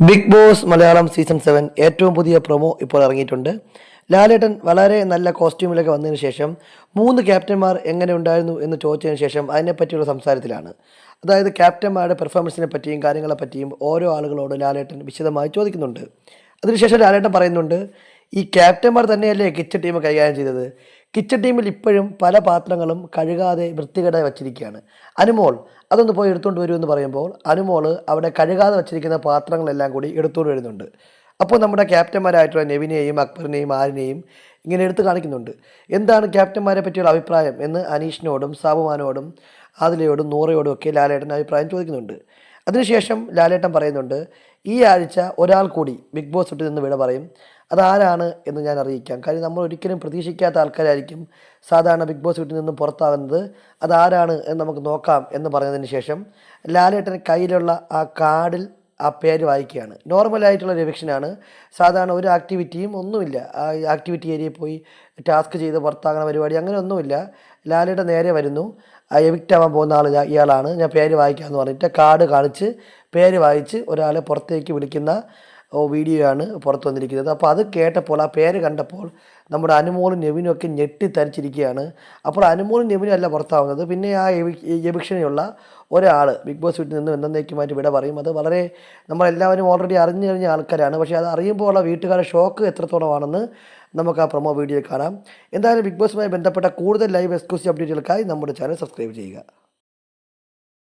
Big boss Malayalam season seven ഏറ്റവും പുതിയ promo ഇപ്പോൾ ഇറങ്ങിയിട്ടുണ്ട്. ലാലേട്ടൻ വളരെ നല്ല കോസ്റ്റ്യൂമിലൊക്കെ വന്നതിന് ശേഷം മൂന്ന് ക്യാപ്റ്റന്മാർ എങ്ങനെ ഉണ്ടായിരുന്നു എന്ന് ചോദിച്ചതിന് ശേഷം അതിനെപ്പറ്റിയുള്ള സംസാരത്തിലാണ്. അതായത് ക്യാപ്റ്റന്മാരുടെ പെർഫോമൻസിനെ പറ്റിയും കാര്യങ്ങളെ പറ്റിയും ഓരോ ആളുകളോട് ലാലേട്ടൻ വിശദമായി ചോദിക്കുന്നുണ്ട്. അതിനുശേഷം ലാലേട്ടൻ പറയുന്നുണ്ട് ഈ ക്യാപ്റ്റന്മാർ തന്നെയല്ലേ കിച്ചൺ ടീം കൈകാര്യം ചെയ്തത്? കിച്ചൺ ടീമിൽ ഇപ്പോഴും പല പാത്രങ്ങളും കഴുകാതെ വൃത്തികേടായി വച്ചിരിക്കുകയാണ്. അനുമോൾ അതൊന്ന് പോയി എടുത്തുകൊണ്ട് വരുമെന്ന് പറയുമ്പോൾ അനുമോൾ അവിടെ കഴുകാതെ വച്ചിരിക്കുന്ന പാത്രങ്ങളെല്ലാം കൂടി എടുത്തുകൊണ്ട് വരുന്നുണ്ട്. അപ്പോൾ നമ്മുടെ ക്യാപ്റ്റന്മാരായിട്ടുള്ള നെവിനെയും അക്ബറിനെയും ആരിനെയും ഇങ്ങനെ എടുത്തു കാണിക്കുന്നുണ്ട്. എന്താണ് ക്യാപ്റ്റന്മാരെ പറ്റിയുള്ള അഭിപ്രായം എന്ന് അനീഷിനോടും സാബുമാനോടും ആദിലയോടും നൂറയോടും ഒക്കെ ലാലേട്ടൻ അഭിപ്രായം ചോദിക്കുന്നുണ്ട്. അതിനുശേഷം ലാലേട്ടൻ പറയുന്നുണ്ട് ഈ ആഴ്ച ഒരാൾ കൂടി ബിഗ് ബോസ് വിട്ട് നിന്ന് വിട പറയും. അതാരാണ് എന്ന് ഞാൻ അറിയിക്കാം. കാര്യം നമ്മൾ ഒരിക്കലും പ്രതീക്ഷിക്കാത്ത ആൾക്കാരായിരിക്കും സാധാരണ ബിഗ് ബോസ് വീട്ടിൽ നിന്നും പുറത്താകുന്നത് അതാരാണ് എന്ന് നമുക്ക് നോക്കാം എന്ന് പറഞ്ഞതിന് ശേഷം ലാലേട്ടൻ കയ്യിലുള്ള ആ കാർഡിൽ ആ പേര് വായിക്കുകയാണ്. നോർമലായിട്ടുള്ള രവിക്ഷനാണ് സാധാരണ ഒരു ആക്ടിവിറ്റിയും ഒന്നുമില്ല. ആ ആക്ടിവിറ്റി ഏരിയയിൽ പോയി ടാസ്ക് ചെയ്ത് പുറത്താകുന്ന പരിപാടി അങ്ങനെ ഒന്നുമില്ല ലാലയുടെ നേരെ വരുന്നു. എവിക്റ്റ് ആവാൻ പോകുന്ന ആൾ ഞാൻ ഇയാളാണ്. ഞാൻ പേര് വായിക്കാമെന്ന് പറഞ്ഞിട്ട് കാർഡ് കാണിച്ച് പേര് വായിച്ച് ഒരാളെ പുറത്തേക്ക് വിളിക്കുന്ന വീഡിയോ ആണ് പുറത്ത് വന്നിരിക്കുന്നത്. അപ്പോൾ അത് കേട്ടപ്പോൾ ആ പേര് കണ്ടപ്പോൾ നമ്മുടെ അനുമോളും നെവിനും ഒക്കെ ഞെട്ടിത്തരിച്ചിരിക്കുകയാണ്. അപ്പോൾ അനുമോളും നെവിനും അല്ല പുറത്താവുന്നത്. പിന്നെ ആ എവിക്ഷനുള്ള ഒരാൾ ബിഗ് ബോസ് വീട്ടിൽ നിന്ന് എന്നേക്കുമായിട്ട് വിട പറയും. അത് വളരെ നമ്മളെല്ലാവരും ഓൾറെഡി അറിഞ്ഞു കഴിഞ്ഞ ആൾക്കാരാണ്. പക്ഷേ അത് അറിയുമ്പോൾ ഉള്ള വീട്ടുകാരുടെ ഷോക്ക് എത്രത്തോളമാണെന്ന് നമുക്ക് ആ പ്രൊമോ വീഡിയോ കാണാം. എന്തായാലും ബിഗ് ബോസുമായി ബന്ധപ്പെട്ട കൂടുതൽ ലൈവ് എക്സ്ക്ലൂസീവ് അപ്ഡേറ്റുകൾക്കായി നമ്മുടെ ചാനൽ സബ്സ്ക്രൈബ് ചെയ്യുക.